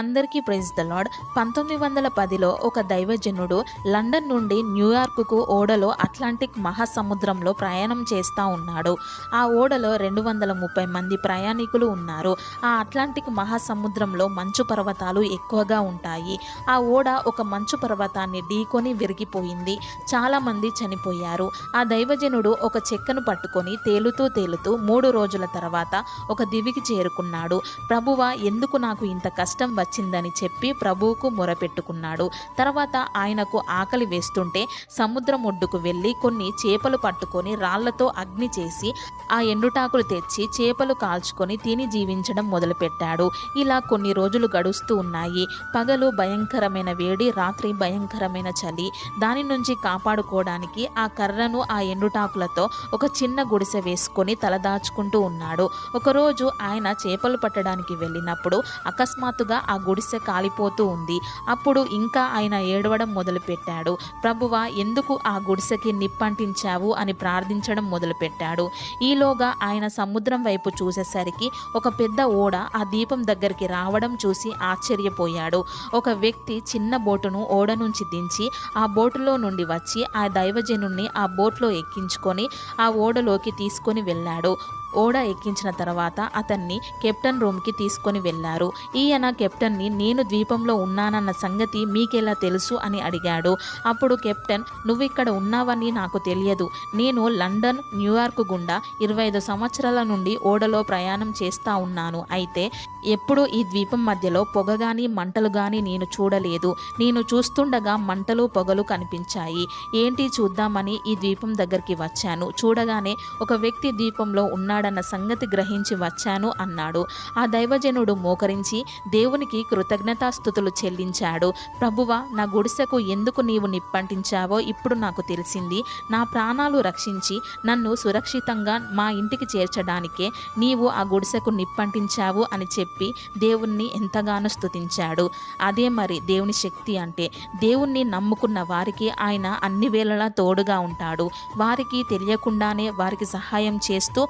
అందరికీ praise the lord పంతొమ్మిది వందల పదిలో ఒక దైవజనుడు లండన్ నుండి న్యూయార్క్కు ఓడలో అట్లాంటిక్ మహాసముద్రంలో ప్రయాణం చేస్తూ ఉన్నాడు. ఆ ఓడలో రెండు వందల ముప్పై మంది ప్రయాణికులు ఉన్నారు. ఆ అట్లాంటిక్ మహాసముద్రంలో మంచు పర్వతాలు ఎక్కువగా ఉంటాయి. ఆ ఓడ ఒక మంచు పర్వతాన్ని ఢీకొని విరిగిపోయింది. చాలామంది చనిపోయారు. ఆ దైవజనుడు ఒక చెక్కను పట్టుకొని తేలుతూ తేలుతూ మూడు రోజుల తర్వాత ఒక దివికి చేరుకున్నాడు. ప్రభువ ఎందుకు నాకు ఇంత కష్టం వచ్చిందని చెప్పి ప్రభువుకు మొరపెట్టుకున్నాడు. తర్వాత ఆయనకు ఆకలి వేస్తుంటే సముద్రం ఒడ్డుకు వెళ్ళి కొన్ని చేపలు పట్టుకొని రాళ్ళతో అగ్ని చేసి ఆ ఎండుటాకులు తెచ్చి చేపలు కాల్చుకొని తిని జీవించడం మొదలుపెట్టాడు. ఇలా కొన్ని రోజులు గడుస్తూ ఉన్నాయి. పగలు భయంకరమైన వేడి రాత్రి భయంకరమైన చలి. దాని నుంచి కాపాడుకోవడానికి ఆ కర్రను ఆ ఎండుటాకులతో ఒక చిన్న గుడిసె వేసుకొని తలదాచుకుంటూ ఉన్నాడు. ఒకరోజు ఆయన చేపలు పట్టడానికి వెళ్ళినప్పుడు అకస్మాత్తుగా ఆ ఆ గుడిసె కాలిపోతూ ఉంది. అప్పుడు ఇంకా ఆయన ఏడవడం మొదలుపెట్టాడు. ప్రభువ ఎందుకు ఆ గుడిసెకి నిప్పంటించావు అని ప్రార్థించడం మొదలుపెట్టాడు. ఈలోగా ఆయన సముద్రం వైపు చూసేసరికి ఒక పెద్ద ఓడ ఆ దీపం దగ్గరికి రావడం చూసి ఆశ్చర్యపోయాడు. ఒక వ్యక్తి చిన్న బోటును ఓడ నుంచి దించి ఆ బోటులో నుండి వచ్చి ఆ దైవజనుణ్ణి ఆ బోట్లో ఎక్కించుకొని ఆ ఓడలోకి తీసుకొని వెళ్ళాడు. ఓడ ఎక్కించిన తర్వాత అతన్ని కెప్టెన్ రూమ్కి తీసుకొని వెళ్ళారు. ఈయన కెప్టెన్ని నేను ద్వీపంలో ఉన్నానన్న సంగతి మీకెలా తెలుసు? అని అడిగాడు. అప్పుడు కెప్టెన్ నువ్వు ఇక్కడ ఉన్నావని నాకు తెలియదు. నేను లండన్ న్యూయార్క్ గుండా ఇరవై ఐదు సంవత్సరాల నుండి ఓడలో ప్రయాణం చేస్తా ఉన్నాను. అయితే ఎప్పుడూ ఈ ద్వీపం మధ్యలో పొగ గాని మంటలు గాని నేను చూడలేదు. నేను చూస్తుండగా మంటలు పొగలు కనిపించాయి. ఏంటి చూద్దామని ఈ ద్వీపం దగ్గరికి వచ్చాను. చూడగానే ఒక వ్యక్తి ద్వీపంలో ఉన్నాడు ఉన్నాడన్న సంగతి గ్రహించి వచ్చాను అన్నాడు. ఆ దైవజనుడు మోకరించి దేవునికి కృతజ్ఞతాస్థుతులు చెల్లించాడు. ప్రభువ నా గుడిసెకు ఎందుకు నీవు నిప్పంటించావో ఇప్పుడు నాకు తెలిసింది. నా ప్రాణాలు రక్షించి నన్ను సురక్షితంగా మా ఇంటికి చేర్చడానికే నీవు ఆ గుడిసెకు నిప్పంటించావు అని చెప్పి దేవుణ్ణి ఎంతగానో స్తుతించాడు. అదే మరి దేవుని శక్తి అంటే దేవుణ్ణి నమ్ముకున్న వారికి ఆయన అన్ని వేళలా తోడుగా ఉంటాడు. వారికి తెలియకుండానే వారికి సహాయం చేస్తూ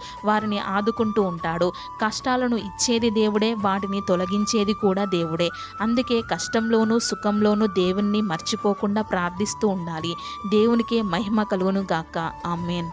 వారిని ఆదుకుంటూ ఉంటాడు. కష్టాలను ఇచ్చేది దేవుడే వాటిని తొలగించేది కూడా దేవుడే. అందుకే కష్టంలోనూ సుఖంలోనూ దేవుణ్ణి మర్చిపోకుండా ప్రార్థిస్తూ ఉండాలి. దేవునికే మహిమ కలుగును గాక. ఆమెన్.